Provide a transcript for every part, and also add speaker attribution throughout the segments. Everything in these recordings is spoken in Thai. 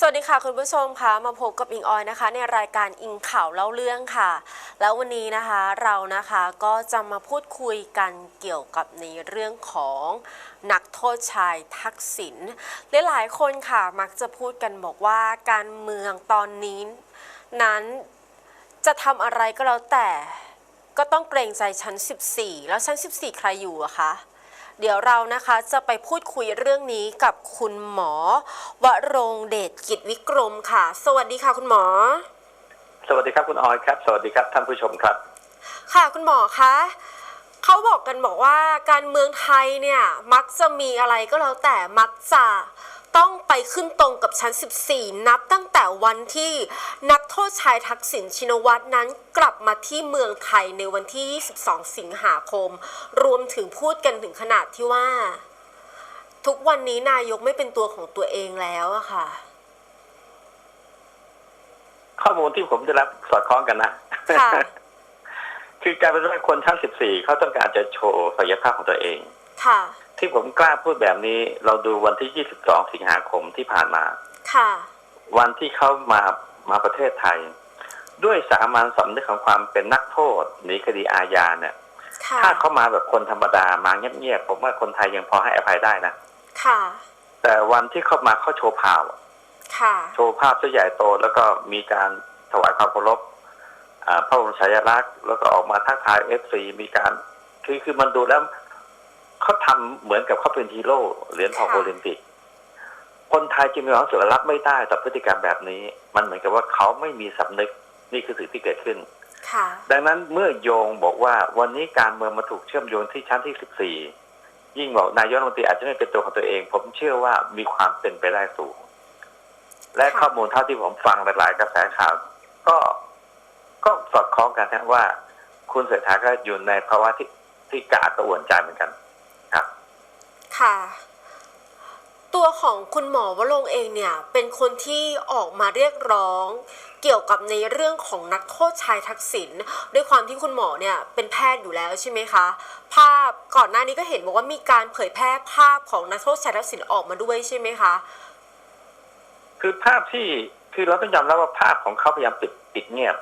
Speaker 1: สวัสดีค่ะคุณผู้ชมค่ะมาพบกับอิงออยนะคะ ในรายการอิงข่าวเล่าเรื่องค่ะ แล้ววันนี้นะคะเรานะคะก็จะมาพูดคุยกันเกี่ยวกับในเรื่องของนักโทษชายทักษิณหลายๆคนค่ะมักจะพูดกันบอกว่าการเมืองตอนนี้นั้นจะทำอะไรก็แล้วแต่ก็ต้องเกรงใจชั้น 14 แล้วชั้น 14 ใครอยู่อะคะ เดี๋ยวเรานะคะจะไปพูดคุยเรื่องนี้กับคุณหมอวรงเดชกิจวิกรมค่ะ สวัสดีค่ะ คุณหมอ
Speaker 2: สวัสดีครับคุณออยครับ สวัสดีครับท่านผู้ชมครับ
Speaker 1: ค่ะคุณหมอคะเขาบอกกันบอกว่าการเมืองไทยเนี่ยมักจะมีอะไรก็แล้วแต่มักจะ ต้องไปขึ้นตรงกับชั้น 14 นับตั้งแต่วันที่นักโทษชายทักษิณชินวัตรนั้นกลับมาที่เมืองไทยในวันที่ 22 สิงหาคม รวมถึงพูดกันถึงขนาดที่ว่า ทุกวันนี้นายกไม่เป็นตัวของตัวเองแล้วอะค่ะ
Speaker 2: ข้อมูลที่ผมได้รับสอดคล้องกันนะ
Speaker 1: ค่ะ
Speaker 2: คือการเป็นว่าคนชั้น 14 เขาต้องการจะโชว์ศักยภาพของตัวเอง
Speaker 1: ค่ะ
Speaker 2: ที่ผมกล้าพูดแบบนี้เราดูวันที่ 22 สิงหาคมที่ผ่านมา
Speaker 1: ค่ะ
Speaker 2: วันที่เขามามาประเทศไทย ด้วยสามัญสำนึกของความเป็นนักโทษหนีคดีอาญาเนี่ย
Speaker 1: ค่ะ
Speaker 2: ถ้าเขามาแบบคนธรรมดามาเงียบๆผมว่าคนไทยยังพอให้อภัยได้นะ
Speaker 1: ค่ะ
Speaker 2: แต่วันที่เขามาเขาโชว์ข่าว
Speaker 1: ค่ะ
Speaker 2: โชว์ภาพที่ใหญ่โตแล้วก็มีการถวายความเคารพอ่าพระบรมฉายาลักษณ์แล้วก็ออกมาทักทายเอฟซีมีการคือคือมันดูแล้ว เขาทำเหมือนกับเขาเป็นฮีโร่เหรียญทอง
Speaker 1: ค่ะ
Speaker 2: โอลิมปิก คนไทยจึงมีความรู้สึกว่ารับไม่ได้ต่อพฤติกรรมแบบนี้ มันเหมือนกับว่าเขาไม่มีสำนึกนี่คือสิ่งที่เกิดขึ้น
Speaker 1: ค่ะ
Speaker 2: ดังนั้นเมื่อโยงบอกว่าวันนี้การเมืองมาถูกเชื่อมโยงที่ชั้นที่14ยิ่งบอกนายกรัฐมนตรีอาจจะไม่เป็นตัวของตัวเอง ผมเชื่อว่ามีความเป็นไปได้สูง และ
Speaker 1: ค่ะ
Speaker 2: ข้อมูลเท่าที่ผมฟังหลาย ๆ กระแสข่าวก็ก็สอดคล้องกันนะว่า คุณเศรษฐาก็อยู่ในภาวะที่ที่กระอักกระอ่วนใจเหมือนกันครับ
Speaker 1: ค่ะ ตัวของคุณหมอวรงค์เองเนี่ย เป็นคนที่ออกมาเรียกร้อง เกี่ยวกับในเรื่องของนักโทษชายทักษิณด้วยความที่คุณหมอเนี่ยเป็นแพทย์อยู่แล้วใช่ไหมคะ ภาพก่อนหน้านี้ก็เห็นบอกว่ามีการเผยแพร่ภาพของนักโทษชายทักษิณออกมาด้วยใช่ไหมคะ
Speaker 2: คือภาพที่คือเราต้องยอมรับว่าภาพของเขาพยายามปิดปิดเงียบ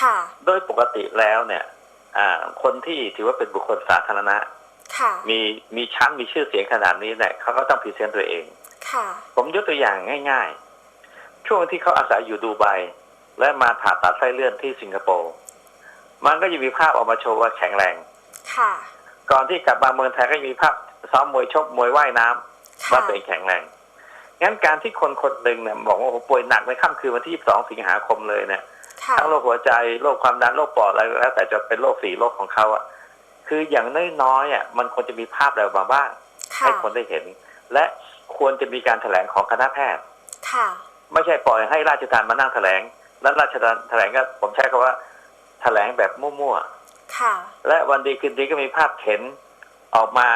Speaker 1: ค่ะ
Speaker 2: โดยปกติแล้วเนี่ย อ่า คนที่ถือว่าเป็นบุคคลสาธารณะ
Speaker 1: ค่ะ
Speaker 2: มีมีชั้นมีชื่อเสียงขนาดนี้เนี่ยเขาก็ต้องพรีเซนต์ตัวเอง
Speaker 1: ค่ะ
Speaker 2: ผมยกตัวอย่างง่าย ๆ ช่วงที่เขาอาศัยอยู่ดูไบและมาผ่าตัดไส้เลื่อนที่สิงคโปร์มันก็จะมีภาพออกมาโชว์ว่าแข็งแรง
Speaker 1: ค่ะ
Speaker 2: ก่อนที่กลับมาเมืองไทยก็จะมีภาพซ้อมมวยชกมวยว่ายน้ำ
Speaker 1: ค่ะ
Speaker 2: ว่าตัวเองแข็งแรงงั้นการที่คนคนหนึ่งเนี่ยบอกว่าผมป่วยหนักในค่ำคืนวันที่ 22 สิงหาคมเลยเนี่ย
Speaker 1: ค่ะ
Speaker 2: ทั้งโรคหัวใจโรคความดันโรคปอดอะไรแล้วแต่จะเป็นโรคสี่โรคของเขาอะ คืออย่างน้อยๆอะมันควรจะมีภาพอะไรออกมาบ้าง
Speaker 1: ค่ะ
Speaker 2: ให้คนได้เห็น และควรจะมีการแถลงของคณะแพทย์
Speaker 1: ค่ะ
Speaker 2: ไม่ใช่ปล่อยให้ราชทานมานั่งแถลง แล้วราชทานแถลงก็ผมใช้คำว่าแถลงแบบมั่ว
Speaker 1: ค่ะ
Speaker 2: ๆและวันดีคืนดีก็มีภาพเข็นออกมา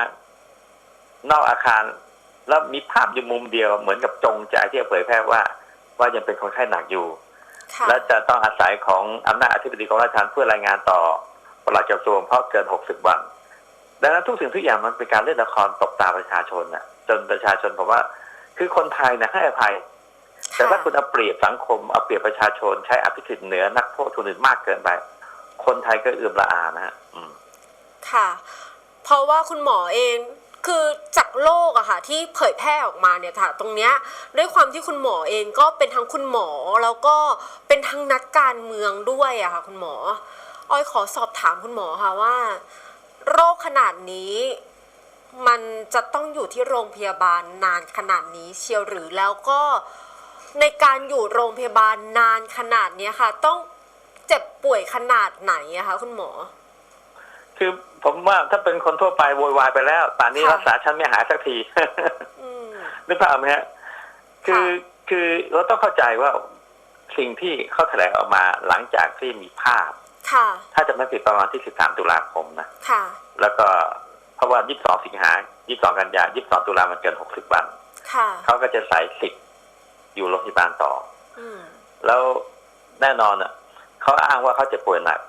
Speaker 2: นอกอาคาร แล้วมีภาพอยู่มุมเดียวเหมือนกับจงใจที่จะเผยแพร่ว่า ว่ายังเป็นคนไข้หนักอยู่
Speaker 1: ค่ะ
Speaker 2: และจะต้องอาศัยของอำนาจอธิบดีกรมราชทัณฑ์เพื่อรายงานต่อ ปลัดกระทรวงเพราะเกิน60วัน ดังนั้นทุกสิ่งทุกอย่างมันเป็นการเล่นละครตบตาประชาชนน่ะ จนประชาชนผมว่า คือคนไทยนะให้อภัย แต่ถ้าคุณเอาเปรียบสังคมเอาเปรียบประชาชนใช้อภิสิทธิ์เหนือนักโทษคนอื่นมากเกินไป คนไทยก็เอื่อมละอานะฮะอืม
Speaker 1: ค่ะ เพราะว่าคุณหมอเองคือจากโลกอะค่ะที่เผยแพร่ออกมาเนี่ยค่ะ ตรงเนี้ยด้วยความที่คุณหมอเองก็เป็นทั้งคุณหมอแล้วก็เป็นทั้งนักการเมืองด้วยอะค่ะ คุณหมอ ออยขอสอบถามคุณหมอค่ะว่า โรคขนาดนี้ มันจะต้องอยู่ที่โรงพยาบาลนานขนาดนี้เชียวหรือแล้วก็ในการอยู่โรงพยาบาลนานขนาดเนี้ยค่ะ ต้องเจ็บป่วยขนาดไหนอะคะคุณหมอ
Speaker 2: คือผมว่าถ้าเป็นคนทั่วไปโวยวายไปแล้วป่านนี้
Speaker 1: ค่ะ
Speaker 2: รักษาฉันไม่หายสักที
Speaker 1: อืม
Speaker 2: นึกภาพไหมฮะคือคือเราต้องเข้าใจว่าสิ่งที่เขาแถลงออกมาหลังจากที่มีภาพ
Speaker 1: ค่ะ
Speaker 2: ถ้าจะไม่ผิดประมาณที่ 13 ตุลาคมนะ
Speaker 1: ค่ะ
Speaker 2: แล้วก็เพราะว่า 22 สิงหา 22 กันยา 22 ตุลามันเกิน 60 วัน
Speaker 1: ค่ะ
Speaker 2: เขาก็จะใส่สิทธิ์อยู่โรงพยาบาลต่อ
Speaker 1: อืม
Speaker 2: แล้วแน่นอนอะเขาอ้างว่าเขาเจ็บป่วยหนัก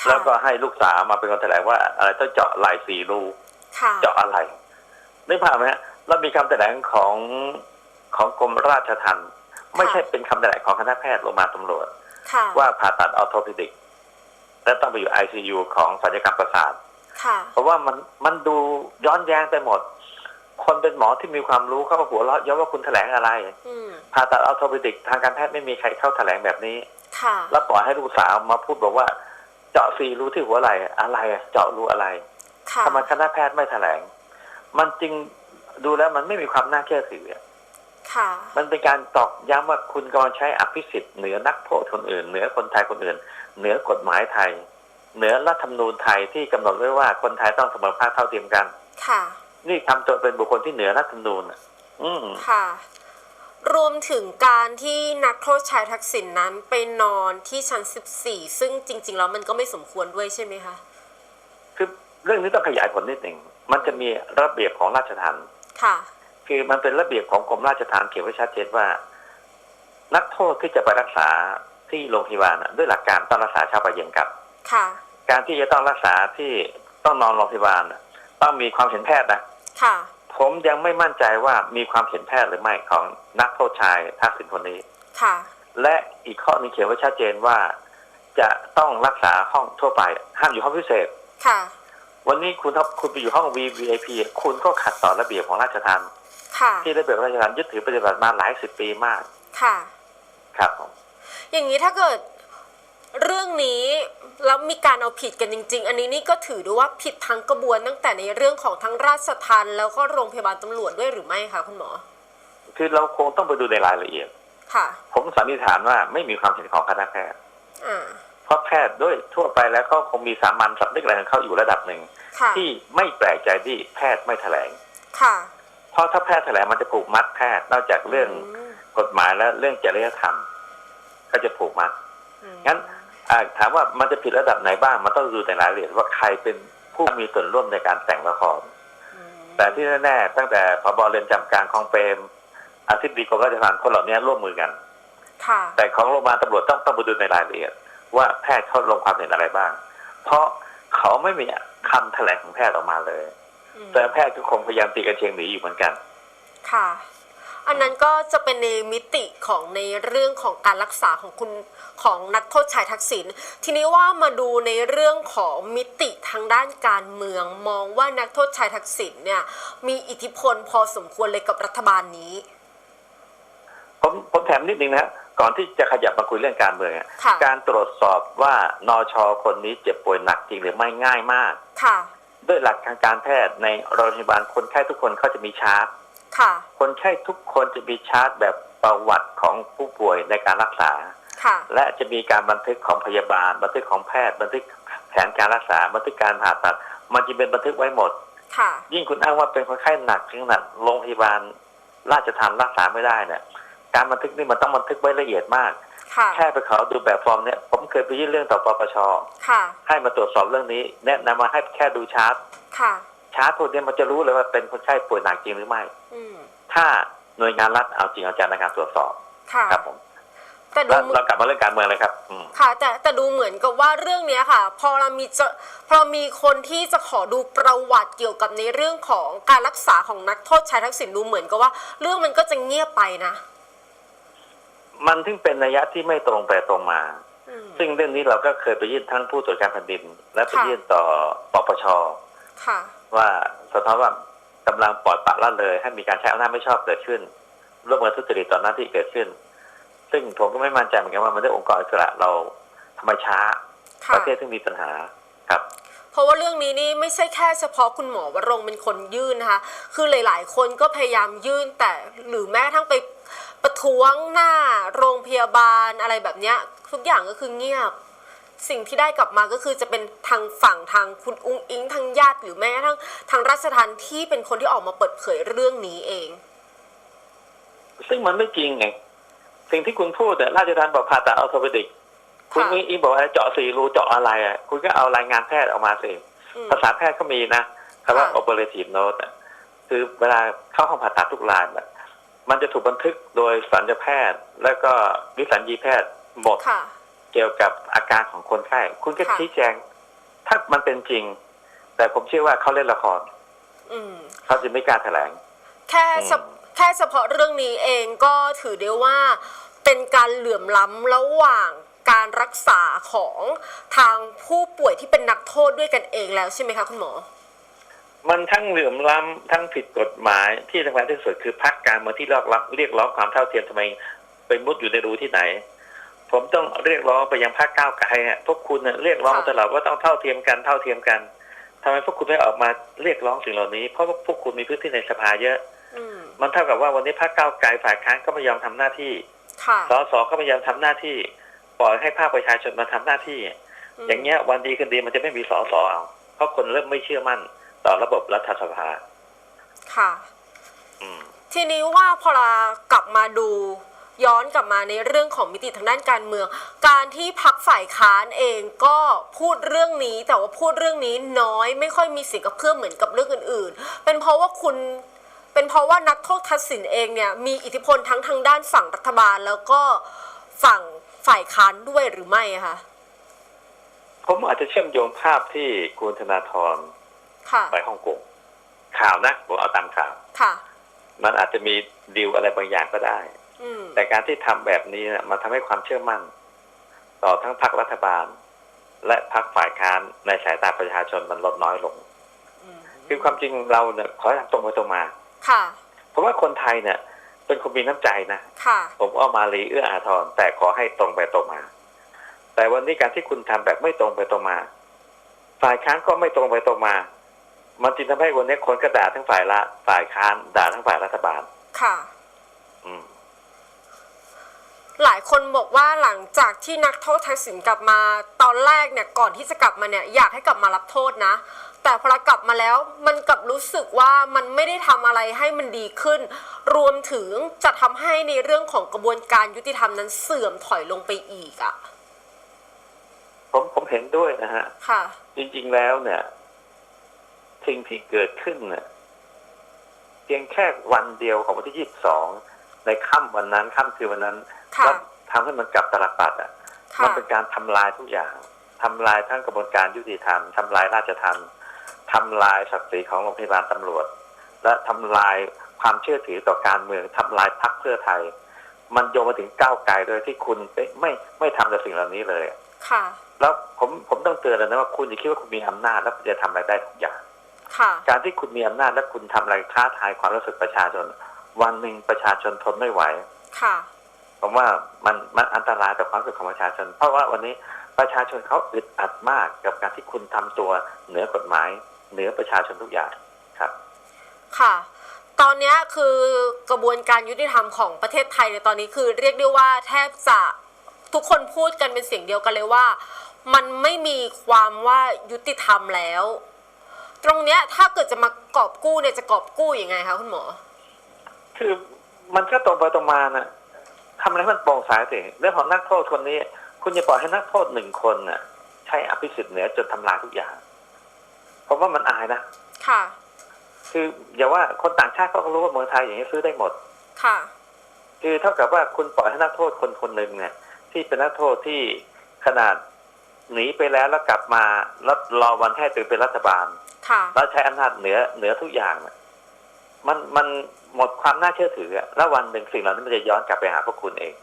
Speaker 1: ค่ะ
Speaker 2: แล้วก็ให้ลูกสาวมาเป็นคนแถลงว่าอะไรต้องเจาะไหล่สี่รู
Speaker 1: ค่ะ
Speaker 2: เจาะอะไรนึกภาพไหมฮะแล้วมีคำแถลงของของกรมราชทัณฑ์ไม่ใช่เป็นคำแถลงของคณะแพทย์โรงพยาบาลตำรวจ
Speaker 1: ค่ะ
Speaker 2: ว่าผ่าตัดออโทปิดิก และต้องไปอยู่ ICU ของศัลยกรรมประสาท
Speaker 1: ค่ะ
Speaker 2: เพราะว่ามันมันดูย้อนแย้งไปหมด คนเป็นหมอที่มีความรู้เข้ามาหัวเราะเย้อนว่าคุณแถลงอะไร
Speaker 1: อืม
Speaker 2: ผ่าตัดออโทปิดิกทางการแพทย์ไม่มีใครเข้าแถลงแบบนี้
Speaker 1: ค่ะ
Speaker 2: แล้วปล่อยให้ลูกสาวมาพูดบอกว่า เจาะซีรู้ที่หัวไหล่อะไรอะเจาะรูอะไร
Speaker 1: ค่ะ
Speaker 2: ทำไมคณะแพทย์ไม่แถลง มันจริงดูแล้วมันไม่มีความน่าเชื่อถือ
Speaker 1: ค่ะ
Speaker 2: มันเป็นการตอกย้ำว่าคุณกำลังใช้อภิสิทธิ์เหนือนักโทษคนอื่น เหนือคนไทยคนอื่น เหนือกฎหมายไทย เหนือรัฐธรรมนูญไทยที่กำหนดไว้ว่าคนไทยต้องเสมอภาคเท่าเทียมกัน
Speaker 1: ค่ะ
Speaker 2: นี่ทำตัวเป็นบุคคลที่เหนือรัฐธรรมนูญอะอืม
Speaker 1: ค่ะ รวมถึงการที่นักโทษชายทักษิณนนั้นไปนอนที่ชั้น14ซึ่งจริง ๆ แล้วมันก็ไม่สมควรด้วยใช่ไหมคะ
Speaker 2: คือเรื่องนี้ต้องขยายผลนิดหนึ่งมันจะมีระเบียบของราชทัณฑ์
Speaker 1: ค่ะ
Speaker 2: คือมันเป็นระเบียบของกรมราชทัณฑ์เขียนไว้ชัดเจนว่า นักโทษที่จะไปรักษาที่โรงพยาบาลน่ะด้วยหลักการต้องรักษาเช้าไปเย็นกลับ
Speaker 1: ค่ะ
Speaker 2: การที่จะต้องรักษาที่ต้องนอนโรงพยาบาลน่ะต้องมีความเห็นแพทย์นะ
Speaker 1: ค่ะ
Speaker 2: ผมยังไม่มั่นใจว่ามีความเห็นแพทย์หรือไม่ของนักโทษชายทักษิณคนนี้
Speaker 1: ค่ะ
Speaker 2: และอีกข้อหนึงเขียนไว้ชัดเจนว่า จะต้องรักษาห้องทั่วไป ห้ามอยู่ห้องพิเศษ
Speaker 1: ค่ะ
Speaker 2: วันนี้คุณถ้าคุณไปอยู่ห้อง VVIP คุณก็ขัดต่อระเบียบของราชทัณฑ์
Speaker 1: ค่ะ
Speaker 2: ที่ระเบียบราชทัณฑ์ยึดถือปฏิบัติมาหลายสิบปีมาก
Speaker 1: ค่ะ
Speaker 2: ครับผม
Speaker 1: อย่างนี้ถ้าเกิดเรื่องนี้แล้วมีการเอาผิดกันจริง ๆ อันนี้นี่ก็ถือด้วยว่าผิดทั้งกระบวนตั้งแต่ในเรื่องของทั้งราชทัณฑ์แล้วก็โรงพยาบาลตำรวจด้วยหรือไม่คะคุณหมอ
Speaker 2: คือเราคงต้องไปดูในรายละเอียด
Speaker 1: ค่ะ
Speaker 2: ผมสันนิษฐานว่าไม่มีความเห็นของคณะแพทย์
Speaker 1: อ่า
Speaker 2: เพราะแพทย์ด้วยทั่วไปแล้วก็คงมีสามัญสำนึกอะไรของเขาอยู่ระดับหนึ่ง
Speaker 1: ค่ะ
Speaker 2: ที่ไม่แปลกใจที่แพทย์ไม่แถลง
Speaker 1: ค่ะ
Speaker 2: เพราะถ้าแพทย์แถลงมันจะผูกมัดแพทย์นอกจากเรื่อง
Speaker 1: ม
Speaker 2: กฎหมายและเรื่องจริยธรรม ก็จะผูกมัด
Speaker 1: อืม
Speaker 2: งั้นอ่าถามว่ามันจะผิดระดับไหนบ้างมันต้องดูในรายละเอียดว่าใครเป็นผู้มีส่วนร่วมในการแต่งละคร
Speaker 1: อืม
Speaker 2: แต่ที่แน่ๆตั้งแต่พบเรือนจำกลางของเปรมอธิบดีกรมราชทัณฑ์คนเหล่านี้ร่วมมือกัน
Speaker 1: ค่ะ
Speaker 2: แต่ของโรงพยาบาลตำรวจต้องต้องไปดูในรายละเอียด ว่าแพทย์เขาลงความเห็นอะไรบ้าง เพราะเขาไม่มีคำแถลงของแพทย์ออกมาเลย
Speaker 1: อืม
Speaker 2: แต่แพทย์ก็คงพยายามตีกระเชียงหนีอยู่เหมือนกัน
Speaker 1: ค่ะ อันนั้นก็จะเป็นในมิติของในเรื่องของการรักษาของคุณของนักโทษชายทักษิณทีนี้ว่ามาดูในเรื่องของมิติทางด้านการเมือง มองว่านักโทษชายทักษิณเนี่ย มีอิทธิพลพอสมควรเลยกับรัฐบาลนี้
Speaker 2: ผมผมแถมนิดนึงนะก่อนที่จะขยับมาคุยเรื่องการเมืองอะ
Speaker 1: ค่ะ
Speaker 2: การตรวจสอบว่านอชอคนนี้เจ็บป่วยหนักจริงหรือไม่ง่ายมาก
Speaker 1: ค่ะ
Speaker 2: ด้วยหลักทางการแพทย์ในโรงพยาบาลคนไข้ทุกคนเขาจะมีชาร์ต
Speaker 1: ค่ะ
Speaker 2: คนไข้ทุกคนจะมีชาร์ตแบบประวัติของผู้ป่วยในการรักษา
Speaker 1: ค่ะ
Speaker 2: และจะมีการบันทึกของพยาบาล บันทึกของแพทย์ บันทึกแผนการรักษา บันทึกการผ่าตัด มันจะเป็นบันทึกไว้หมด
Speaker 1: ค่ะ
Speaker 2: ยิ่งคุณอ้างว่าเป็นคนไข้หนักถึงขนาดโรงพยาบาลราชทัณฑ์รักษาไม่ได้เนี่ย การบันทึกนี่มันต้องบันทึกไว้ละเอียดมาก
Speaker 1: ค่ะ
Speaker 2: แค่ไปขอดูแบบฟอร์มเนี่ยผมเคยไปยื่นเรื่องต่อปปช
Speaker 1: ค่ะ
Speaker 2: ให้มาตรวจสอบเรื่องนี้ แนะนำมาให้แค่ดูชาร์ต
Speaker 1: ค่ะ
Speaker 2: ชาร์ตพวกนี้มันจะรู้เลยว่าเป็นคนไข้ป่วยหนักจริงหรือไม่
Speaker 1: อืม
Speaker 2: ถ้าหน่วยงานรัฐเอาจริงเอาจังในการตรวจสอบ
Speaker 1: ค่ะ
Speaker 2: ครับผม
Speaker 1: แต่ดู
Speaker 2: แล้ว
Speaker 1: เหมือน
Speaker 2: เรากลับมาเรื่องการเมืองเลยครับอืม
Speaker 1: ค่ะ แต่แต่ดูเหมือนกับว่าเรื่องเนี้ยค่ะ พอเรามีจะพอมีคนที่จะขอดูประวัติเกี่ยวกับในเรื่องของการรักษาของนักโทษชายทักษิณดูเหมือนกับว่า เรื่องมันก็จะเงียบไปนะ
Speaker 2: มันถึงเป็นนัยยะที่ไม่ตรงไปตรงมา
Speaker 1: อืม
Speaker 2: ซึ่งเรื่องนี้เราก็เคยไปยื่นทั้งผู้ตรวจการแผ่นดิน และไป
Speaker 1: ค่ะ
Speaker 2: ยื่นต่อปปช
Speaker 1: ค่ะ
Speaker 2: ว่าสะท้อนว่ากำลังปล่อยปละละเลย ให้มีการใช้อำนาจไม่ชอบเกิดขึ้นร่วมกันทุจริตต่อหน้าที่เกิดขึ้น ซึ่งผมก็ไม่มั่นใจเหมือนกันว่ามันได้องค์กรอิสระเราทำไมช้า
Speaker 1: ค่ะ
Speaker 2: ประเทศที่มีปัญหาครับ
Speaker 1: เพราะว่าเรื่องนี้นี่ไม่ใช่แค่เฉพาะคุณหมอวรงค์เป็นคนยื่นนะคะ คือหลาย ๆ คนก็พยายามยื่นแต่หรือแม้กระทั้งไปประ ท้วงหน้าโรงพยาบาลอะไรแบบเนี้ยทุกอย่างก็คือเงียบ สิ่งที่ได้กลับมาก็คือจะเป็นทางฝั่งทางคุณอุ้งอิงทางญาติหรือแม้กระทั่งทางราชทันที่เป็นคนที่ออกมาเปิดเผยเรื่องนี้เอง
Speaker 2: ซึ่งมันไม่จริงไงสิ่งที่คุณพูดแต่ราชทัณฑ์บอกผ่าตัดอัลโทปิดิกคุณ
Speaker 1: ค่ะ
Speaker 2: อิงบอกว่าเจาะสี่รูเจาะอะไรอะคุณก็เอารายงานแพทย์ออกมาสิ
Speaker 1: อืม
Speaker 2: ภาษาแพทย์ก็มีนะคำว่า
Speaker 1: ค่ะ
Speaker 2: operative note อะคือเวลาเข้าห้องผ่าตัดทุกรายอะ มันจะถูกบันทึกโดยสัญญแพทย์ แล้วก็วิสัญญีแพทย์หมด
Speaker 1: ค่ะ
Speaker 2: เกี่ยวกับอาการของคนไข้ คุณก็
Speaker 1: ค่ะ
Speaker 2: ชี้แจง ถ้ามันเป็นจริง แต่ผมเชื่อว่าเขาเล่นละคร
Speaker 1: อืม
Speaker 2: เขาจะไม่กล้าแถลง
Speaker 1: แค่เฉ
Speaker 2: อืม
Speaker 1: แค่เฉพาะเรื่องนี้เองก็ถือได้ว่าการเหลื่อมล้ำระหว่างการรักษาของทางผู้ป่วยที่เป็นนักโทษด้วยกันเองแล้วใช่ไหมคะคุณหมอ
Speaker 2: มันทั้งเหลื่อมล้ำทั้งผิดกฎหมายที่สำคัญที่สุดคือพักการเมืองที่เรียกร้องเรียกร้องความเท่าเทียมทำไมไปมุดอยู่ในรูที่ไหน ผมต้องเรียกร้องไปยังพรรคก้าวไกลอะพวกคุณน่ะเรียกร้อง
Speaker 1: ค่ะ
Speaker 2: ตลอดว่าต้องเท่าเทียมกันเท่าเทียมกันทำไมพวกคุณไม่ออกมาเรียกร้องสิ่งเหล่านี้เพราะว่าพวกคุณมีพื้นที่ในสภาเยอะ
Speaker 1: อืม
Speaker 2: มันเท่ากับว่าวันนี้พรรคก้าวไกลฝ่ายค้านก็ไม่ยอมทำหน้าที่
Speaker 1: ค่ะ
Speaker 2: สสก็ไม่ยอมทำหน้าที่ปล่อยให้ภาคประชาชนมาทำหน้าที่
Speaker 1: ม
Speaker 2: อย่างเงี้ยวันดีคืนดีมันจะไม่มีสสเอาเพราะคนเริ่มไม่เชื่อมั่น ต่อระบบรัฐสภา
Speaker 1: ค่ะ
Speaker 2: อืม
Speaker 1: ทีนี้ว่าพอเรากลับมาดูย้อนกลับมาในเรื่องของมิติทางด้านการเมือง การที่พักฝ่ายค้านเองก็พูดเรื่องนี้แต่ว่าพูดเรื่องนี้น้อยไม่ค่อยมีเสียงกระเพื่อมเหมือนกับเรื่องอื่น ๆ เป็นเพราะว่าคุณเป็นเพราะว่านักโทษทักษิณเองเนี่ยมีอิทธิพลทั้งทางด้านฝั่งรัฐบาลแล้วก็ฝั่งฝ่ายค้านด้วยหรือไม่อะคะ
Speaker 2: ผมอาจจะเชื่อมโยงภาพที่คุณธนาธร
Speaker 1: ค่ะ
Speaker 2: ไปฮ่องกงข่าวนะผมเอาตามข่าว
Speaker 1: ค่ะ
Speaker 2: มันอาจจะมีดีลอะไรบางอย่างก็ได้
Speaker 1: อืม
Speaker 2: แต่การที่ทำแบบนี้เนี่ยมันทำให้ความเชื่อมั่น ต่อทั้งพรรครัฐบาล และพรรคฝ่ายค้านในสายตาประชาชนมันลดน้อยลง
Speaker 1: อืม
Speaker 2: คือความจริงเราเนี่ยขอให้ตรงไปตรงมา
Speaker 1: ค่ะ
Speaker 2: เพราะว่าคนไทยเนี่ย เป็นคนมีน้ำใจนะ
Speaker 1: ค่ะ
Speaker 2: ผมเอามาลีเอื้ออาทรแต่ขอให้ตรงไปตรงมา แต่วันนี้การที่คุณทำแบบไม่ตรงไปตรงมา ฝ่ายค้านก็ไม่ตรงไปตรงมา มันจึงทำให้วันนี้คนก็ด่าทั้งฝ่ายละฝ่ายค้านด่าทั้งฝ่ายรัฐบาล
Speaker 1: ค่ะ
Speaker 2: อืม
Speaker 1: หลายคนบอกว่าหลังจากที่นักโทษทักษิณกลับมาตอนแรกเนี่ยก่อนที่จะกลับมาเนี่ยอยากให้กลับมารับโทษนะ แต่พอกลับมาแล้วมันกลับรู้สึกว่ามันไม่ได้ทำอะไรให้มันดีขึ้น รวมถึงจะทำให้ในเรื่องของกระบวนการยุติธรรมนั้นเสื่อมถอยลงไปอีกอะ
Speaker 2: ผมผมเห็นด้วยนะฮะ
Speaker 1: ค่ะ
Speaker 2: จริงๆแล้วเนี่ย สิ่งที่เกิดขึ้นเนี่ยเพียงแค่วันเดียวของวันที่ยี่สิบสองในค่ำวันนั้นค่ำคืนวันนั้น
Speaker 1: ค่ะ
Speaker 2: แล้วทำให้มันกลับตลปัดอะ
Speaker 1: ค่ะ
Speaker 2: มันเป็นการทำลายทุกอย่างทำลายทั้งกระบวนการยุติธรรมทำลายราชทัณฑ์ทำลายศักดิ์ศรีของโรงพยาบาลตำรวจ และทำลายความเชื่อถือต่อการเมืองทำลายพรรคเพื่อไทย มันโยงมาถึงก้าวไกลโดยที่คุณไม่ไม่ไม่ทำแต่สิ่งเหล่านี้เลย
Speaker 1: ค่ะ
Speaker 2: แล้วผมผมต้องเตือนเลยนะว่าคุณอย่าคิดว่าคุณมีอำนาจแล้วคุณจะทำอะไรได้ทุกอย่าง
Speaker 1: ค่ะ
Speaker 2: การที่คุณมีอำนาจและคุณทำอะไรท้าทายความรู้สึกประชาชน วันหนึ่งประชาชนทนไม่ไหว
Speaker 1: ค่ะ
Speaker 2: ผมว่ามันมันอันตรายต่อความรู้สึกของประชาชน เพราะว่าวันนี้ประชาชนเขาอึดอัดมากกับการที่คุณทำตัวเหนือกฎหมาย เหนือประชาชนทุกอย่างครับ
Speaker 1: ค่ะ ตอนเนี้ยคือกระบวนการยุติธรรมของประเทศไทยในตอนนี้คือเรียกได้ว่าแทบจะทุกคนพูดกันเป็นเสียงเดียวกันเลยว่า มันไม่มีความว่ายุติธรรมแล้ว ตรงเนี้ยถ้าเกิดจะมากอบกู้เนี่ยจะกอบกู้ยังไงคะคุณหมอ
Speaker 2: คือมันก็ตรงไปตรงมานะทำอะไรให้มันโปร่งใสสิเรื่องของนักโทษคนนี้ คุณอย่าปล่อยให้นักโทษหนึ่งคนน่ะ ใช้อภิสิทธิ์เหนือจนทำลายทุกอย่างผมว่ามันอายนะ
Speaker 1: ค่ะ
Speaker 2: คืออย่าว่าคนต่างชาติเขาก็รู้ว่าเมืองไทยอย่างนี้ซื้อได้หมด
Speaker 1: ค่ะ
Speaker 2: คือเท่ากับว่าคุณปล่อยให้นักโทษคนคนหนึ่งเนี่ยที่เป็นนักโทษที่ขนาด หนีไปแล้วแล้วกลับมาแล้วรอวันให้ตัวเป็นรัฐบาล
Speaker 1: ค่ะ
Speaker 2: แล้วใช้อำนาจเหนือเหนือทุกอย่างน่ะมันมันหมดความน่าเชื่อถืออะแล้ววันหนึ่งสิ่งเหล่านี้มันจะย้อนกลับไปหาพวกคุณเอง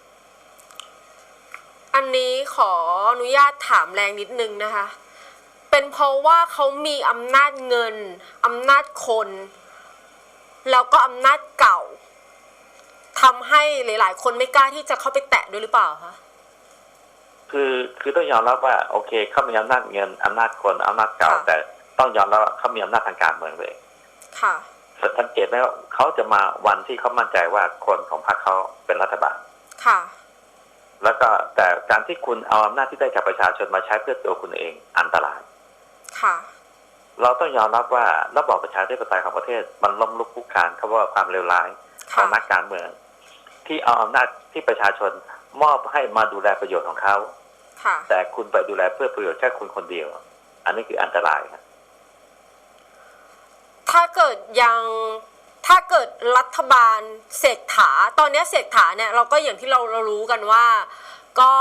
Speaker 1: อันนี้ขออนุญาตถามแรงนิดนึงนะคะ เป็นเพราะว่าเขามีอำนาจเงินอำนาจคน แล้วก็อำนาจเก่าทำให้หลาย ๆ คนไม่กล้าที่จะเข้าไปแตะด้วยหรือเปล่าคะ
Speaker 2: คือคือต้องยอมรับว่าโอเคเขามีอำนาจเงินอำนาจคนอำนาจเก่า
Speaker 1: ค่ะ
Speaker 2: แต่ต้องยอมรับว่าเขามีอำนาจทางการเมืองเลย
Speaker 1: ค่ะ
Speaker 2: สังเกตไหมว่าเขาจะมาวันที่เขามั่นใจว่าคนของพรรคเขาเป็นรัฐบาล
Speaker 1: ค่ะ
Speaker 2: แล้วก็แต่การที่คุณเอาอำนาจที่ได้จากประชาชนมาใช้เพื่อตัวคุณเองอันตราย
Speaker 1: ค่ะ
Speaker 2: เราต้องยอมรับว่าระบอบประชาธิปไตยของประเทศมันล้มลุกคลุกคลานเขาว่าความเลวร้ายขอ
Speaker 1: ค่ะ
Speaker 2: งนักการเมือง ที่เอาอำนาจที่ประชาชนมอบให้มาดูแลประโยชน์ของเขา
Speaker 1: ค่ะ
Speaker 2: แต่คุณไปดูแลเพื่อประโยชน์แค่คุณคนเดียว อันนี้คืออันตรายครับ
Speaker 1: ถ้าเกิดยังถ้าเกิดรัฐบาลเศรษฐาตอนเนี้ยเศรษฐาเนี่ยเราก็อย่างที่เราเรารู้กันว่าก็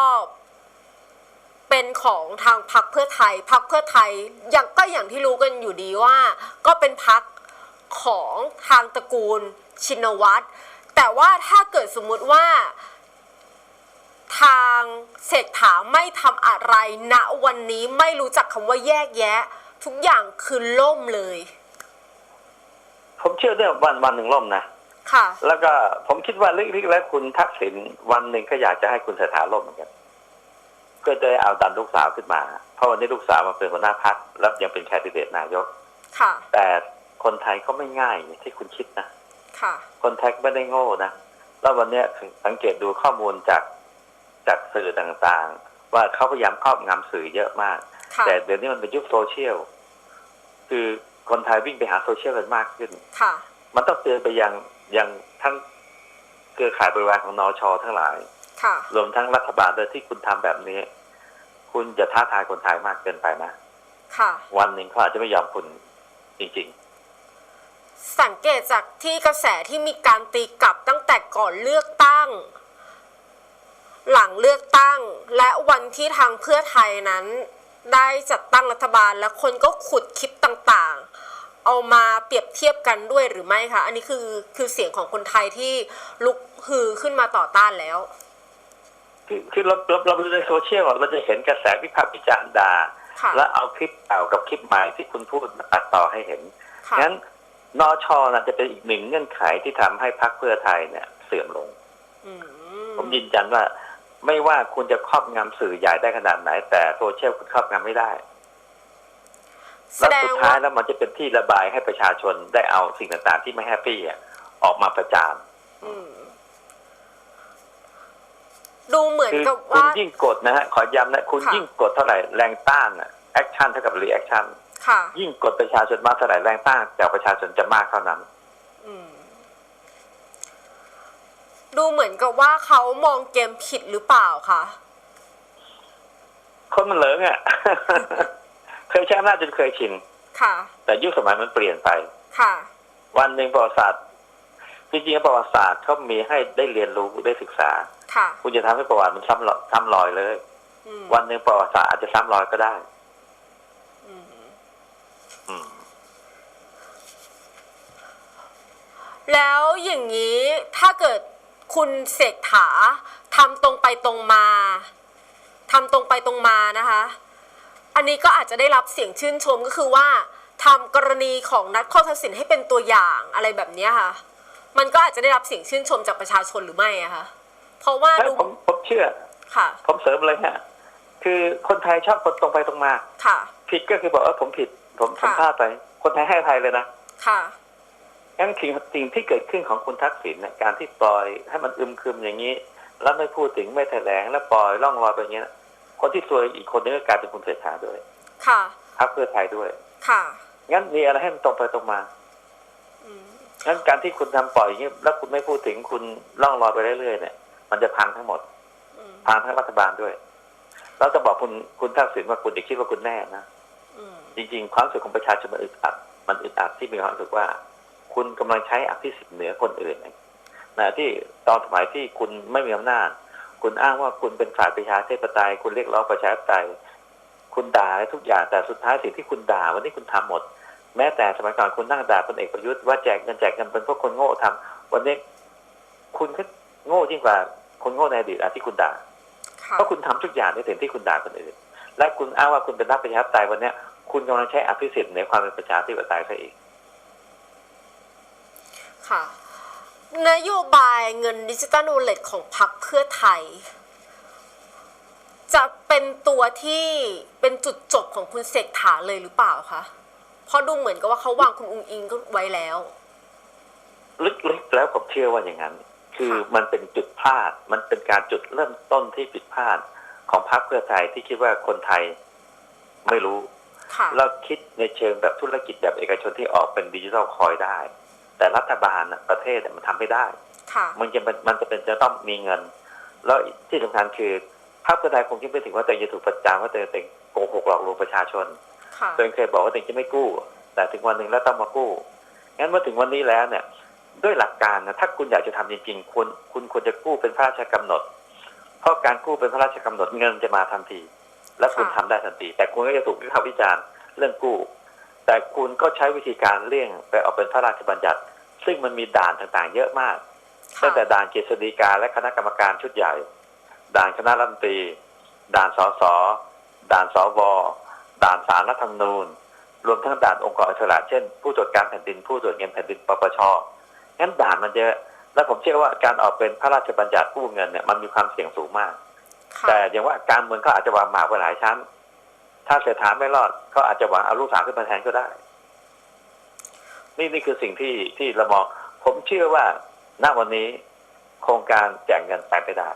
Speaker 1: เป็นของทางพรรคเพื่อไทยพรรคเพื่อไทยอย่างก็อย่างที่รู้กันอยู่ดีว่า ก็เป็นพรรคของทางตระกูลชินวัตรแต่ว่าถ้าเกิดสมมุติว่า เศรษฐาไม่ทำอะไรณวันนี้ไม่รู้จักคำว่าแยกแยะ ทุกอย่างคือล่มเลย
Speaker 2: ผมเชื่อเรื่องวันวันหนึ่งล่มนะ
Speaker 1: ค่ะ
Speaker 2: แล้วก็ผมคิดว่าลึกๆแล้วคุณทักษิณวันหนึ่งก็อยากจะให้คุณเศรษฐาล่มเหมือนกันเพื่อจะได้เอาดันลูกสาวขึ้นมา เพราะวันนี้ลูกสาวมาเป็นหัวหน้าพักแล้วยังเป็นแคนดิเดตนายก
Speaker 1: ค่ะ
Speaker 2: แต่คนไทยก็ไม่ง่ายอย่างที่คุณคิดนะ
Speaker 1: ค่ะ
Speaker 2: คนไทยก็ไม่ได้โง่นะแล้ววันเนี้ยสังเกตดูข้อมูลจาก จากสื่อต่างๆ ว่าเขาพยายามครอบงำสื่อเยอะมาก
Speaker 1: ค่ะ
Speaker 2: แต่เดี๋ยวนี้มันเป็นยุคโซเชียลคือคนไทยวิ่งไปหาโซเชียลกันมากขึ้น
Speaker 1: ค่ะ
Speaker 2: มันต้องเตือนไปยังยังทั้งเครือข่ายบริวารของนอชอทั้งหลาย
Speaker 1: ค่ะ
Speaker 2: รวมทั้งรัฐบาลด้วยที่คุณทำแบบนี้ คุณจะท้าทายคนไทยมากเกินไปนะ
Speaker 1: ค่ะ
Speaker 2: วันหนึ่งเขาอาจจะไม่ยอมคุณจริง
Speaker 1: สังเกตจากที่กระแสที่มีการตีกลับตั้งแต่ก่อนเลือกตั้ง หลังเลือกตั้ง และวันที่ทางเพื่อไทยนั้น ได้จัดตั้งรัฐบาลและคนก็ขุดคลิปต่างๆ เอามาเปรียบเทียบกันด้วยหรือไม่คะ อันนี้คือคือเสียงของคนไทยที่ลุกฮือขึ้นมาต่อต้านแล้ว
Speaker 2: ๆคือคือเราเราเราดูในโซเชียลอะเราจะเห็นกระแสวิพากษ์วิจารณ์ด่า
Speaker 1: ค่ะ
Speaker 2: แล้วเอาคลิปเก่ากับคลิปใหม่ที่คุณพูดมาตัดต่อให้เห็น
Speaker 1: ค่ะ
Speaker 2: งั้นนอชอนะจะเป็นอีกหนึ่งเงื่อนไขที่ทำให้พรรคเพื่อไทยเนี่ย เสื่อมลง
Speaker 1: อืม
Speaker 2: ผมยืนยันว่า ไม่ว่าคุณจะครอบงำสื่อใหญ่ได้ขนาดไหน แต่โซเชียลคุณครอบงำไม่ได้
Speaker 1: แส
Speaker 2: แล้ว
Speaker 1: ดง
Speaker 2: สุดท้า
Speaker 1: ว่าย
Speaker 2: แล้วมันจะเป็นที่ระบายให้ประชาชนได้เอาสิ่งต่างๆ ที่ไม่แฮปปี้อะออกมาประจาน
Speaker 1: อืมดูเหมือน
Speaker 2: คือ
Speaker 1: กับ
Speaker 2: คุณ
Speaker 1: ว่า
Speaker 2: ยิ่งกดนะฮะขอย้ำนะคุณ
Speaker 1: ค่ะ
Speaker 2: ยิ่งกดเท่าไหร่แรงต้านอะแอคชั่นเท่ากับรีแอคชั่น
Speaker 1: ค่ะ
Speaker 2: ยิ่งกดประชาชนมากเท่าไหร่แรงต้านจากประชาชนจะมากเท่านั้น
Speaker 1: อืม ดูเหมือนกับว่าเขามองเกมผิดหรือเปล่าคะ
Speaker 2: คนมันเหลิงอะ เคยใช้อำนาจจนเคยชิน
Speaker 1: ค่ะ
Speaker 2: แต่ยุคสมัยมันเปลี่ยนไป
Speaker 1: ค่ะ
Speaker 2: วันหนึ่งประวัติศาสตร์จริงๆประวัติศาสตร์เขามีให้ได้เรียนรู้ได้ศึกษา
Speaker 1: ค่ะ
Speaker 2: คุณจะทำให้ประวัติมันซ้ำรอยซ้ำรอยเลย
Speaker 1: อืม
Speaker 2: วันหนึ่งประวัติศาสตร์อาจจะซ้ำรอยก็ได้
Speaker 1: อืม
Speaker 2: อืม
Speaker 1: แล้วอย่างนี้ถ้าเกิด คุณเสกถาทำตรงไปตรงมาทำตรงไปตรงมานะคะ อันนี้ก็อาจจะได้รับเสียงชื่นชมก็คือว่าทำกรณีของนัดข้อทักษิณให้เป็นตัวอย่างอะไรแบบเนี้ยค่ะ มันก็อาจจะได้รับเสียงชื่นชมจากประชาชนหรือไม่อะคะเพราะว่า
Speaker 2: ใช่
Speaker 1: ดู
Speaker 2: ผมผมเชื่อ
Speaker 1: ค่ะ
Speaker 2: ผมเสริมเลยฮะคือคนไทยชอบคนตรงไปตรงมา
Speaker 1: ค่ะ
Speaker 2: ผิดก็คือบอกว่าผมผิด ผมผม
Speaker 1: ค่ะ
Speaker 2: พลาดไป คนไทยให้อภัยเลยนะ
Speaker 1: ค่ะ
Speaker 2: งั้นสิ่งสิ่งที่เกิดขึ้นของคุณทักษิณเนี่ยการที่ปล่อยให้มันอึมครึมอย่างนี้ แล้วไม่พูดถึงไม่แถลงแล้วปล่อยล่องลอยไปอย่างเงี้ยคนที่ซวยอีกคนนึงก็กลายเป็นคุณเศรษฐาด้วย
Speaker 1: ค่ะ
Speaker 2: พรรคเพื่อไทยด้วย
Speaker 1: ค่ะ
Speaker 2: งั้นมีอะไรให้มันตรงไปตรงมา
Speaker 1: อืม
Speaker 2: งั้นการที่คุณทำปล่อยอย่างนี้แล้วคุณไม่พูดถึงคุณล่องลอยไปเรื่อยๆเนี่ย มันจะพังทั้งหมด
Speaker 1: อืม
Speaker 2: พังทั้งรัฐบาลด้วยแล้วจะบอกคุณคุณทักษิณว่าคุณจะคิดว่าคุณแน่นะ
Speaker 1: อืม
Speaker 2: จริง ๆ ความรู้สึกของประชาชนมันอึดอัด มันอึดอัดที่มีความรู้สึกว่า คุณกำลังใช้อภิสิทธิ์เหนือคนอื่นนะที่ตอนสมัยที่คุณไม่มีอำนาจ คุณอ้างว่าคุณเป็นฝ่ายประชาธิปไตย คุณเรียกร้องประชาธิปไตย คุณด่าทุกอย่างแต่สุดท้ายสิ่งที่คุณด่าวันนี้คุณทำหมด แม้แต่สมัยก่อนคุณนั่งด่าพลเอกประยุทธ์ว่าแจกเงินแจกเงินเป็นพวกคนโง่ทำวันนี้คุณก็โง่ยิ่งกว่าคนโง่ในอดีตอะที่คุณด่า
Speaker 1: ค่ะ
Speaker 2: เพราะคุณทำทุกอย่างในสิ่งที่คุณด่าคนอื่นและคุณอ้างว่าคุณเป็นนักประชาธิปไตยวันเนี้ยคุณกำลังใช้อภิสิทธิ์ในความเป็นประชาธิปไตยซะอีก
Speaker 1: ค่ะ นโยบายเงินดิจิตอลวอลเล็ตของพรรคเพื่อไทย จะเป็นตัวที่เป็นจุดจบของคุณเศรษฐาเลยหรือเปล่าคะเพราะดูเหมือนกับว่าเขาวางคุณอุงอิงก็ไว้แล้ว
Speaker 2: ลึกๆแล้วผมเชื่อว่าอย่างนั้น คือ
Speaker 1: ค่ะ
Speaker 2: มันเป็นจุดพลาด มันเป็นการจุดเริ่มต้นที่ผิดพลาดของพรรคเพื่อไทยที่คิดว่าคนไทยไม่รู้
Speaker 1: ค่ะ
Speaker 2: เราคิดในเชิงแบบธุรกิจแบบเอกชนที่ออกเป็นดิจิทัลคอยได้ แต่รัฐบาลน่ะประเทศน่ะมันทำไม่ได้
Speaker 1: ค่ะ
Speaker 2: มันจะเป็นมันจะเป็นจะต้องมีเงิน แล้วที่สำคัญคือพรรคเพื่อไทยคงคิดไม่ถึงว่าตัวเองจะถูกประจานว่าตัวเองโกหกหลอกลวงประชาชน
Speaker 1: ค่ะ
Speaker 2: ตัวเองเคยบอกว่าตัวเองจะไม่กู้ แต่ถึงวันหนึ่งแล้วต้องมากู้งั้นเมื่อถึงวันนี้แล้วเนี่ย ด้วยหลักการนะถ้าคุณอยากจะทำจริงๆคุณคุณควรจะกู้เป็นพระราชกำหนด เพราะการกู้เป็นพระราชกำหนดเงินจะมาทันที และคุณทำได้ทันที แต่คุณก็จะถูกวิพากษ์วิจารณ์เรื่องกู้ แต่คุณก็ใช้วิธีการเลี่ยงไปออกเป็นพระราชบัญญัติ ซึ่งมันมีด่านต่างๆ เยอะมากตั้งแต่ด่านกฤษฎีกาและคณะกรรมการชุดใหญ่ ด่านคณะรัฐมนตรี ด่านสสด่านสวด่านสารรัฐธรรมนูญ รวมทั้งด่านองค์กรอิสระเช่น ผู้ตรวจการแผ่นดินผู้ตรวจเงินแผ่นดินปปชงั้นด่านมันเยอะและผมเชื่อว่าการออกเป็นพระราชบัญญัติกู้เงินเนี่ยมันมีความเสี่ยงสูงมาก
Speaker 1: ค่ะ
Speaker 2: แต่อย่างว่าการเมืองเขาอาจจะวางหมากไว้หลายชั้น ถ้าเศรษฐาไม่รอดเขาอาจจะหวังเอาลูกสาวขึ้นมาแทนก็ได้ นี่นี่คือสิ่งที่ที่เรามอง ผมเชื่อว่าณวันนี้โครงการแจกเงินไปไม่ได้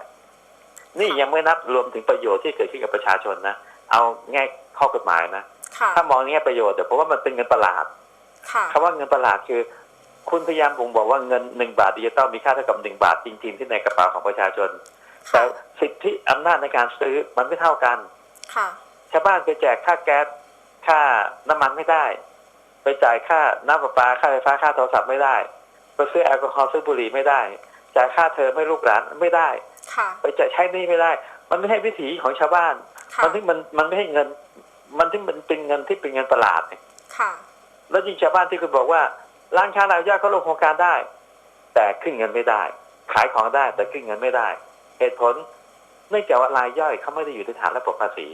Speaker 2: นี่ยังไม่นับรวมถึงประโยชน์ที่เกิดขึ้นกับประชาชนนะ เอาแง่ข้อกฎหมายนะ
Speaker 1: ค่ะ
Speaker 2: ถ้ามองในแง่ประโยชน์เดี๋ยวผมว่ามันเป็นเงินประหลาด
Speaker 1: ค่ะ
Speaker 2: คำว่าเงินประหลาดคือ คุณพยายามบ่งบอกว่าเงินหนึ่งบาทดิจิตอลมีค่าเท่ากับหนึ่งบาทจริงๆที่ในกระเป๋าของประชาชน แต่
Speaker 1: ค่ะ
Speaker 2: สิทธิอำนาจในการซื้อมันไม่เท่ากัน
Speaker 1: ค่ะ
Speaker 2: ชาวบ้านไปแจกค่าแก๊สค่าน้ำมันไม่ได้ ไปจ่ายค่าน้ำประปาค่าไฟฟ้าค่าโทรศัพท์ไม่ได้ไปซื้อแอลกอฮอล์ซื้อบุหรี่ไม่ได้ จ่ายค่าเทอมให้ลูกหลานไม่ได้
Speaker 1: ค่ะ
Speaker 2: ไปจ่ายใช้หนี้ไม่ได้ มันไม่ใช่วิถีของชาวบ้าน
Speaker 1: ค่ะ
Speaker 2: มันที่มันมันไม่ใช่เงิน มันที่มันเป็นเงินที่เป็นเงินประหลาดเนี่ย
Speaker 1: ค่ะ
Speaker 2: แล้วยิ่งชาวบ้านที่คุณบอกว่าร้านค้ารายย่อยเขาลงโครงการได้ แต่ขึ้นเงินไม่ได้ ขายของได้แต่ขึ้นเงินไม่ได้ เหตุผลเนื่องจากว่ารายย่อยเขาไม่ได้อยู่ในฐานระบบภาษี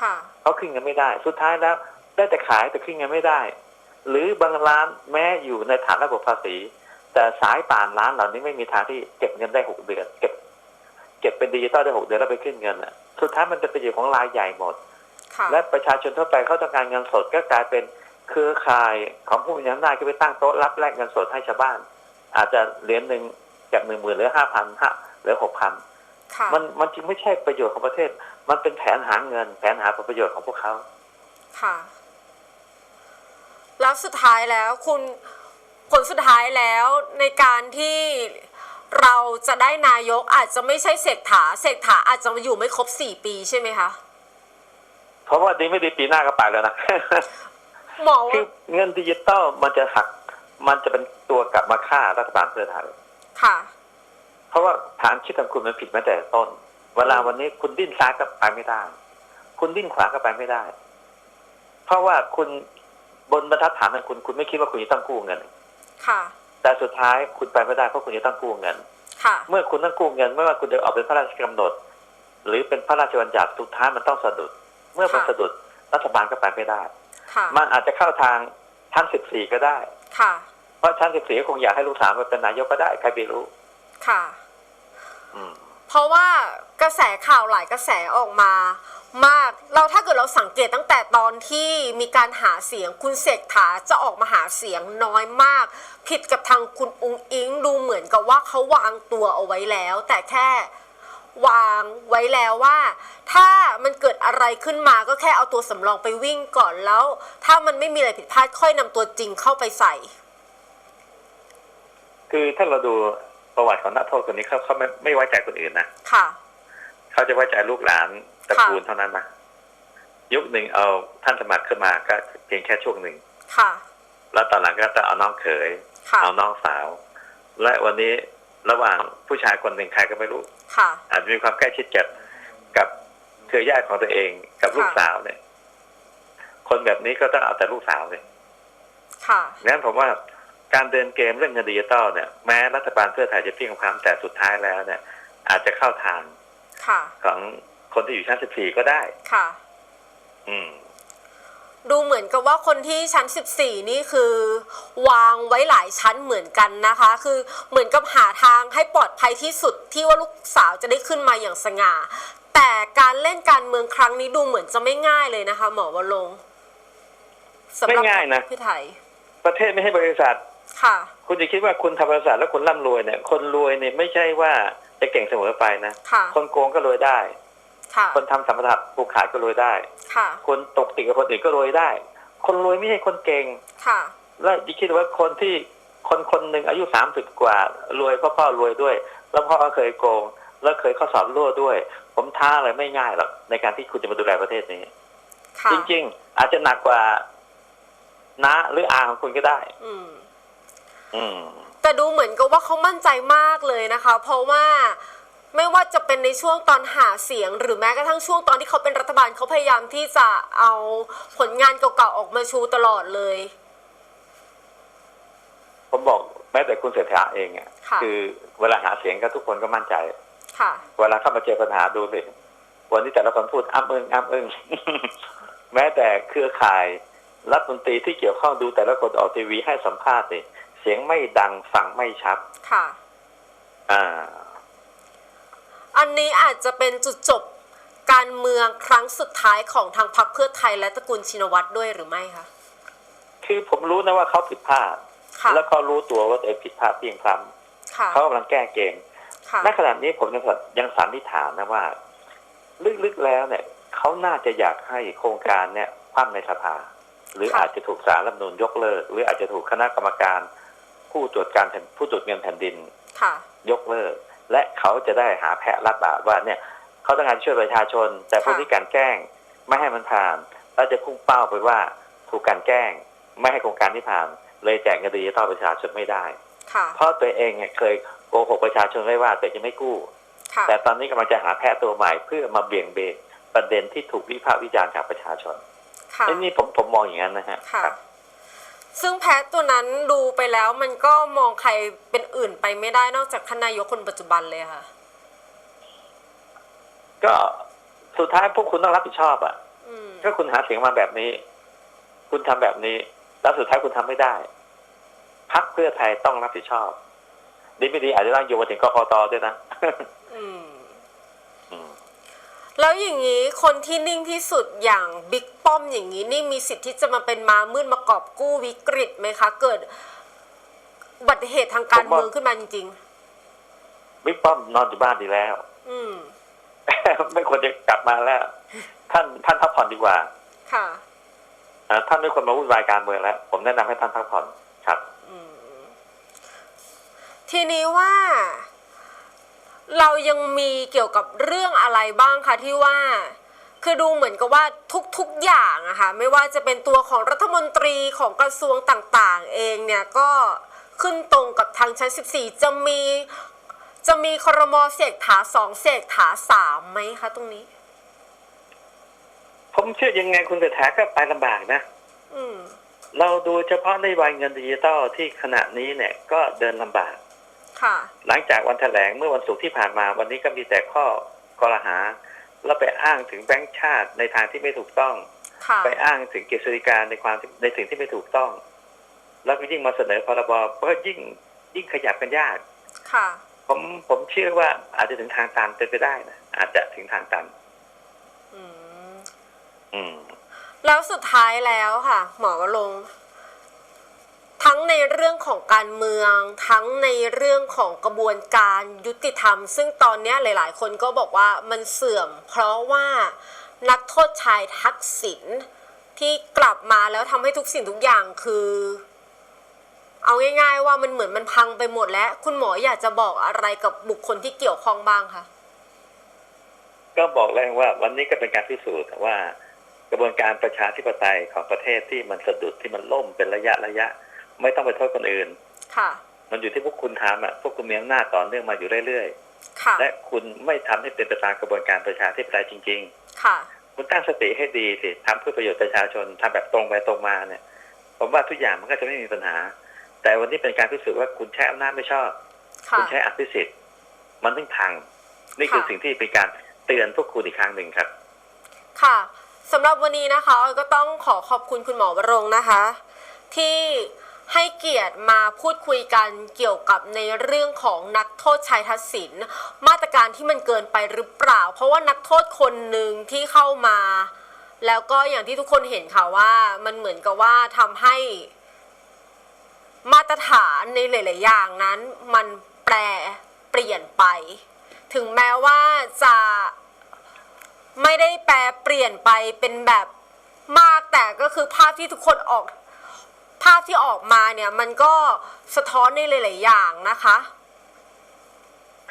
Speaker 1: ค่ะ
Speaker 2: เขาขึ้นเงินไม่ได้ สุดท้ายแล้วได้แต่ขายแต่ขึ้นเงินไม่ได้ หรือบางร้านแม้อยู่ในฐานระบบภาษี แต่สายป่านร้านเหล่านี้ไม่มีทางที่เก็บเงินได้หกเดือน เก็บ เก็บเป็นดิจิตอลได้หกเดือนแล้วไปขึ้นเงินอะสุดท้ายมันจะเป็นอยู่ของรายใหญ่หมด
Speaker 1: ค่ะ
Speaker 2: และประชาชนทั่วไปเขาต้องการเงินสดก็กลายเป็นเครือข่ายของผู้มีอำนาจก็ไปตั้งโต๊ะรับแลกเงินสดให้ชาวบ้าน อาจจะเหรียญหนึ่งจากหนึ่งหมื่นหรือห้าพันห้าหรือหกพัน
Speaker 1: ค่ะ
Speaker 2: มันมันจึงไม่ใช่ประโยชน์ของประเทศ มันเป็นแผนหาเงิน แผนหาผลประโยชน์ของพวกเขา
Speaker 1: ค่ะ แล้วสุดท้ายแล้วคุณผลสุดท้ายแล้วในการที่เราจะได้นายกอาจจะไม่ใช่เศรษฐาเศรษฐาอาจจะอยู่ไม่ครบสี่ปีใช่ไหมคะ
Speaker 2: เพราะว่าดีไม่ดีปีหน้าก็ไปแล้วนะ
Speaker 1: หมอ
Speaker 2: คื
Speaker 1: ว่า
Speaker 2: อเงินดิจิตอลมันจะหัก มันจะเป็นตัวกลับมาฆ่ารัฐบาลเพื่อไทย
Speaker 1: ค่ะ
Speaker 2: เพราะว่าฐานคิดของคุณมันผิดมาแต่ต้น เวลาวันนี้คุณดิ้นซ้ายก็ไปไม่ได้ คุณดิ้นขวาก็ไปไม่ได้ เพราะว่าคุณ บนบรรทัดฐานของคุณคุณไม่คิดว่าคุณจะต้องกู้เงิน
Speaker 1: ค่ะ
Speaker 2: แต่สุดท้ายคุณไปไม่ได้เพราะคุณจะต้องกู้เงิน
Speaker 1: ค่ะ
Speaker 2: เมื่อคุณต้องกู้เงินไม่ว่าคุณจะออกเป็นพระราชกำหนด หรือเป็นพระราชบัญญัติสุดท้ายมันต้องสะดุด เมื่อมัน
Speaker 1: ค่ะ
Speaker 2: สะดุดรัฐบาลก็ไปไม่ได้
Speaker 1: ค่ะ
Speaker 2: มันอาจจะเข้าทางชั้นสิบสี่ก็ได้
Speaker 1: ค่ะ
Speaker 2: เพราะชั้นสิบสี่คงอยากให้ลูกสาวมาเป็นนายกก็ได้ใครไปรู้
Speaker 1: ค่ะ
Speaker 2: อืม
Speaker 1: เพราะว่ากระแสข่าวหลายกระแสออกมา มาก เราถ้าเกิดเราสังเกตตั้งแต่ตอนที่มีการหาเสียงคุณเศรษฐาจะออกมาหาเสียงน้อยมาก ผิดกับทางคุณอุงอิงดูเหมือนกับว่าเขาวางตัวเอาไว้แล้ว แต่แค่วางไว้แล้วว่า ถ้ามันเกิดอะไรขึ้นมาก็แค่เอาตัวสำรองไปวิ่งก่อนแล้ว ถ้ามันไม่มีอะไรผิดพลาดค่อยนำตัวจริงเข้าไปใส่
Speaker 2: คือถ้าเราดูประวัติของนักโทษคนนี้เขาเขาไม่ไม่ไว้ใจคนอื่นนะ
Speaker 1: ค่ะ
Speaker 2: เขาจะไว้ใจลูกหลาน ตระ
Speaker 1: ค่ะ
Speaker 2: กูลเท่านั้นนะยุคหนึ่งเอาท่านสมัครขึ้นมาก็เพียงแค่ช่วงหนึ่ง
Speaker 1: ค่ะ
Speaker 2: แล้วตอนหลังก็จะเอาน้องเขย
Speaker 1: ค่ะ
Speaker 2: เอาน้องสาว และวันนี้ระหว่างผู้ชายคนหนึ่งใครก็ไม่รู้
Speaker 1: ค่ะ
Speaker 2: อาจจะมีความใกล้ชิดกับกับเครือญาติของตัวเองกับลูก
Speaker 1: ค่ะ
Speaker 2: สาวเนี่ย คนแบบนี้ก็ต้องเอาแต่ลูกสาวเลย
Speaker 1: ค่ะ
Speaker 2: งั้นผมว่าการเดินเกมเรื่องเงินดิจิตอลเนี่ยแม้รัฐบาลเพื่อไทยจะเพียงความแต่สุดท้ายแล้วเนี่ย อาจจะเข้าทาง
Speaker 1: ค่ะ
Speaker 2: ของ คนที่อยู่ชั้น14ก็ได้
Speaker 1: ค่ะ
Speaker 2: อืม
Speaker 1: ดูเหมือนกับว่าคนที่ชั้น 14 นี่คือ วางไว้หลายชั้นเหมือนกันนะคะ คือเหมือนกับหาทางให้ปลอดภัยที่สุดที่ว่าลูกสาวจะได้ขึ้นมาอย่างสง่า แต่การเล่นการเมืองครั้งนี้ดูเหมือนจะไม่ง่ายเลยนะคะ หมอวรงค์สำหรั
Speaker 2: ไม่ง่ายนะ
Speaker 1: พี่ไทย
Speaker 2: ประเทศไม่ใช่บริษัท
Speaker 1: ค่ะ
Speaker 2: คุณจะคิดว่าคุณทำบริษัทแล้วคุณร่ำรวยเนี่ย คนรวยเนี่ยไม่ใช่ว่าจะเก่งเสมอไปนะ
Speaker 1: ค่ะ
Speaker 2: คนโกงก็รวยได้
Speaker 1: ค่ะ
Speaker 2: คนทำสัมปทานผูกขาดก็รวยได้
Speaker 1: ค่ะ
Speaker 2: คนตกติดกับคนอื่นก็รวยได้ คนรวยไม่ใช่คนเก่ง
Speaker 1: ค่ะ
Speaker 2: แล้วยิ่งคิดว่าคนที่คนคนหนึ่งอายุสามสิบกว่ารวยเพราะพ่อรวยด้วย แล้วพ่อก็เคยโกง แล้วเคยข้อสอบรั่วด้วย ผมท้าเลยไม่ง่ายหรอกในการที่คุณจะมาดูแลประเทศนี้
Speaker 1: ค่ะ
Speaker 2: จริง ๆ อาจจะหนักกว่าน้าหรืออาของคุณก็ได้
Speaker 1: อืม
Speaker 2: อืม
Speaker 1: แต่ดูเหมือนกับว่าเขามั่นใจมากเลยนะคะ เพราะว่า ไม่ว่าจะเป็นในช่วงตอนหาเสียง หรือแม้กระทั่งช่วงตอนที่เขาเป็นรัฐบาลเขาพยายามที่จะเอาผลงานเก่าๆออกมาชูตลอดเลย
Speaker 2: ผมบอกแม้แต่คุณเศรษฐาเองอะ
Speaker 1: ค่ะ
Speaker 2: คือเวลาหาเสียงก็ทุกคนก็มั่นใจ
Speaker 1: ค่ะ
Speaker 2: เวลาเข้ามาเจอปัญหาดูสิวันนี้แต่ละคนพูดอ้ำอึงอ้ำอึงแม้แต่เครือข่ายรัฐมนตรีที่เกี่ยวข้องดูแต่ละคนออกทีวีให้สัมภาษณ์เนี่ยเสียงไม่ดังฟังไม่ชัด
Speaker 1: ค่ะ
Speaker 2: อ่า
Speaker 1: อันนี้อาจจะเป็นจุดจบการเมืองครั้งสุดท้ายของทางพรรคเพื่อไทยและตระกูลชินวัตรด้วยหรือไม่คะ
Speaker 2: คือผมรู้นะว่าเขาผิดพลาด
Speaker 1: ค่ะ
Speaker 2: แล้วเขารู้ตัวว่าตัวเองผิดพลาดเพียงพล้
Speaker 1: ค่ะำ
Speaker 2: เขากำลังแก้เกม
Speaker 1: ค่ะ
Speaker 2: ณขณะนี้ผมยังสันยังสันนิษฐานนะว่า ลึกๆแล้วเนี่ยเขาน่าจะอยากให้โครงการเนี่ยคว่ำในสภา หรือ
Speaker 1: ค่ะ
Speaker 2: อาจจะถูกสารรัฐธรรมนูญยกเลิก หรืออาจจะถูกคณะกรรมการ ผู้ตรวจการแผ่นผู้ตรวจเงินแผ่นดิน
Speaker 1: ค่ะ
Speaker 2: ยกเลิก และเขาจะได้หาแพะรับบาปว่าเนี่ยเขาต้องการช่วยประชาชน แต่ผู้
Speaker 1: ค่ะ
Speaker 2: ที่กลันแกล้งไม่ให้มันผ่านแล้วจะพุ่งเป้าไปว่าถูกกลันแกล้ง ไม่ให้โครงการที่ผ่าน เลยแจกเงินดิจิตอลประชาชนไม่ได้
Speaker 1: ค่ะ
Speaker 2: เพราะตัวเองเนี่ยเคยโกหกประชาชนไว้ว่าตัวเองจะไม่กู้
Speaker 1: ค่ะ
Speaker 2: แต่ตอนนี้กำลังจะหาแพะตัวใหม่เพื่อมาเบี่ยงเบนประเด็นที่ถูกวิพากษ์วิจารณ์จากประชาชน
Speaker 1: ค่ะ
Speaker 2: ไอ้นี่ผมผมมองอย่างนั้นนะฮะ
Speaker 1: ค่ะ
Speaker 2: ครับ
Speaker 1: ซึ่งแพทตัวนั้นดูไปแล้วมันก็มองใครเป็นอื่นไปไม่ได้นอกจากท่านนายกคนปัจจุบันเลยค่ะ
Speaker 2: ก็สุดท้ายพวกคุณต้องรับผิดชอบอะ
Speaker 1: อืม
Speaker 2: ถ้าคุณหาเสียงมาแบบนี้ คุณทำแบบนี้ แล้วสุดท้ายคุณทำไม่ได้พักเพื่อไทยต้องรับผิดชอบ ดีไม่ดีอาจจะต้องโยงมาถึงกกตด้วยนะ
Speaker 1: อืม
Speaker 2: อืม
Speaker 1: แล้วอย่างนี้คนที่นิ่งที่สุดอย่างบิ๊กป้อมอย่างนี้นี่มีสิทธิ์ที่จะมาเป็นมามืดมากอบกู้วิกฤตไหมคะ เกิดอุบัติเหตุทางการเมืองขึ้นมาจริง
Speaker 2: บิ๊กป้อมนอนอยู่บ้านดีแล้ว
Speaker 1: ๆอืม
Speaker 2: ไม่ควรจะกลับมาแล้ว ท่านท่านพักผ่อนดีกว่า
Speaker 1: ค่ะ
Speaker 2: เอ่อท่านไม่ควรมาวุ่นวายการเมืองแล้ว ผมแนะนำให้ท่านพักผ่อนครับ
Speaker 1: อืมทีนี้ว่า เรายังมีเกี่ยวกับเรื่องอะไรบ้างคะที่ว่าคือดูเหมือนกับว่าทุกๆอย่างอะค่ะไม่ว่าจะเป็นตัวของรัฐมนตรีของกระทรวงต่างๆ เองเนี่ยก็ขึ้นตรงกับทางชั้น 14 จะมีจะมีครมเสกถาสองเสกถาสามไหมคะตรงนี้
Speaker 2: ผมเชื่อยังไงคุณเศรษฐาก็ไปลำบากนะ
Speaker 1: อืม
Speaker 2: เราดูเฉพาะนโยบายเงินดิจิตอลที่ขณะนี้เนี่ยก็เดินลำบาก
Speaker 1: ค่ะ
Speaker 2: หลังจากวันแถลงเมื่อวันศุกร์ที่ผ่านมา วันนี้ก็มีแต่ข้อกล่าวหา แล้วไปอ้างถึงแบงก์ชาติในทางที่ไม่ถูกต้อง
Speaker 1: ค่ะ
Speaker 2: ไปอ้างถึงกฤษฎีกาในความที่ในสิ่งที่ไม่ถูกต้อง แล้วก็ยิ่งมาเสนอพรบก็ยิ่งยิ่งขยับกันยาก
Speaker 1: ค่ะ
Speaker 2: ผมผมเชื่อว่าอาจจะถึงทางตันเป็นไปได้นะอาจจะถึงทางตัน
Speaker 1: อืม
Speaker 2: อืม
Speaker 1: แล้วสุดท้ายแล้วค่ะ หมอวรงค์ ทั้งในเรื่องของการเมือง ทั้งในเรื่องของกระบวนการยุติธรรม ซึ่งตอนนี้หลาย ๆ คนก็บอกว่ามันเสื่อม เพราะว่านักโทษชายทักษิณที่กลับมาแล้วทำให้ทุกสิ่งทุกอย่างคือ เอาง่าย ๆ ว่ามันเหมือนมันพังไปหมดแล้ว คุณหมออยากจะบอกอะไรกับบุคคลที่เกี่ยวข้องบ้างคะ
Speaker 2: ก็บอกแล้วว่าวันนี้ก็เป็นการพิสูจน์ว่ากระบวนการประชาธิปไตยของประเทศที่มันสะดุดที่มันล่มเป็นระยะระยะ ไม่ต้องไปโทษคนอื่น
Speaker 1: ค่ะ
Speaker 2: มันอยู่ที่พวกคุณทำอะ พวกคุณมีอำนาจต่อเนื่องมาอยู่เรื่อย
Speaker 1: ค่ะ
Speaker 2: ๆและคุณไม่ทำให้เป็นไปตามกระบวนการประชาธิปไตยจริง
Speaker 1: ค่ะ
Speaker 2: ๆคุณตั้งสติให้ดีสิทำเพื่อประโยชน์ประชาชนทำแบบตรงไปตรงมาเนี่ยผมว่าทุกอย่างมันก็จะไม่มีปัญหา แต่วันนี้เป็นการพิสูจน์ว่าคุณใช้อำนาจไม่ชอบ
Speaker 1: ค่ะ
Speaker 2: คุณใช้อภิสิทธิ์มันต้องพัง นี่คือ
Speaker 1: ค่ะ
Speaker 2: สิ่งที่เป็นการเตือนพวกคุณอีกครั้งหนึ่งครับ
Speaker 1: ค่ะสำหรับวันนี้นะคะออยก็ต้องขอขอบคุณคุณหมอวรงค์นะคะ ที่ ให้เกียรติมาพูดคุยกันเกี่ยวกับในเรื่องของนักโทษชายทักษิณมาตรการที่มันเกินไปหรือเปล่า เพราะว่านักโทษคนหนึ่งที่เข้ามา แล้วก็อย่างที่ทุกคนเห็นค่ะว่ามันเหมือนกับว่าทำให้มาตรฐานในหลาย ๆ อย่างนั้น มันแปรเปลี่ยนไป ถึงแม้ว่าจะไม่ได้แปลเปลี่ยนไปเป็นแบบมากแต่ก็คือภาพที่ทุกคนออก ภาพที่ออกมาเนี่ยมันก็สะท้อนในหลาย ๆ อย่างนะคะ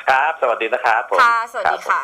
Speaker 2: ครับ สวัสดีนะครับผม
Speaker 1: ค่ะ สวัสดี
Speaker 2: รับผม
Speaker 1: ค่ะ